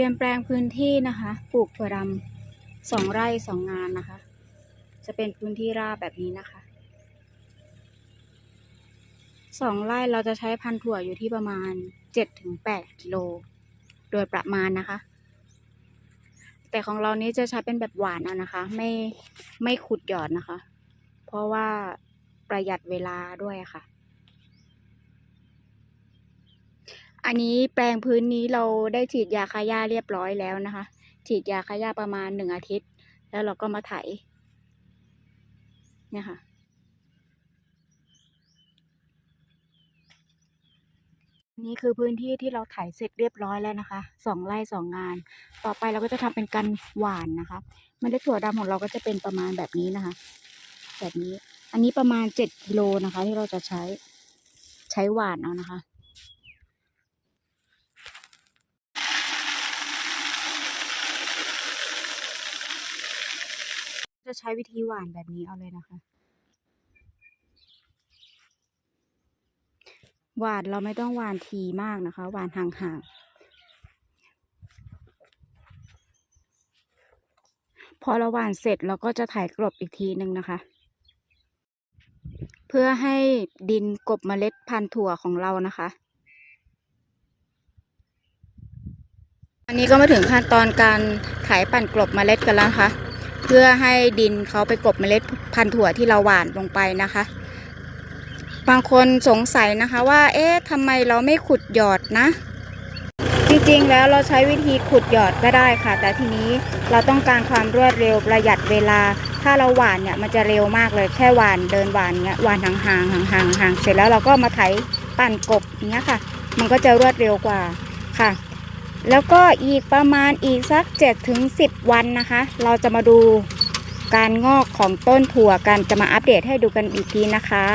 รียมแปลงพื้นที่นะคะ ปลูกถั่วดำสองไร่สองงานนะคะ จะเป็นพื้นที่ราบแบบนี้นะคะสองไร่เราจะใช้พันถั่วอยู่ที่ประมาณเจ็ดถึงแปดกิโลโดยประมาณนะคะ แต่ของเรานี้จะใช้เป็นแบบหวานเอานะคะ ไม่ไม่ขุดหยอดนะคะ เพราะว่าประหยัดเวลาด้วยค่ะ อันนี้แปลงพื้นนี้เราได้ฉีดยาฆ่าหญ้าเรียบร้อยแล้วนะคะ ฉีดยาฆ่าหญ้าประมาณหนึ่งอาทิตย์ แล้วเราก็มาไถเนี่ยค่ะ นี่คือพื้นที่ที่เราไถเสร็จเรียบร้อยแล้วนะคะสองไร่สองงาน ต่อไปเราก็จะทำเป็นกันหวานนะคะเมล็ดถั่วดำของเราก็จะเป็นประมาณแบบนี้นะคะ แบบนี้ อันนี้ประมาณเจ็ดกิโลนะคะ ที่เราจะใช้ใช้หวานเอานะคะ จะใช้วิธีหวานแบบนี้เอาเลยนะคะ หวานเราไม่ต้องหวานทีมากนะคะ หวานห่างๆ พอเราหวานเสร็จเราก็จะถ่ายกลบอีกทีหนึ่งนะคะ เพื่อให้ดินกบเมล็ดพันธุ์ถั่วของเรานะคะอันนี้ก็มาถึงขั้นตอนการไถปั่นกลบเมล็ดกันแล้วนะคะ พื่อให้ดินเขาไปกลบเมล็ดพันธุ์ถั่วที่เราหว่านลงไปนะคะ บางคนสงสัยนะคะว่า เอ๊ะทำไมเราไม่ขุดหยอดนะ จริงๆแล้วเราใช้วิธีขุดหยอดก็ได้ค่ะ แต่ทีนี้เราต้องการความรวดเร็วประหยัดเวลา ถ้าเราหว่านเนี่ยมันจะเร็วมากเลยแค่หว่านเดินหว่านเนี้ยหว่านห่างๆห่างๆห่างๆเสร็จแล้วเราก็มาไถปั่นกบเงี้ยค่ะ มันก็จะรวดเร็วกว่าค่ะ แล้วก็อีกประมาณอีกสัก7ถึง10 วันนะคะ เราจะมาดูการงอกของต้นถั่วกันจะมาอัปเดตให้ดูกันอีกทีนะคะ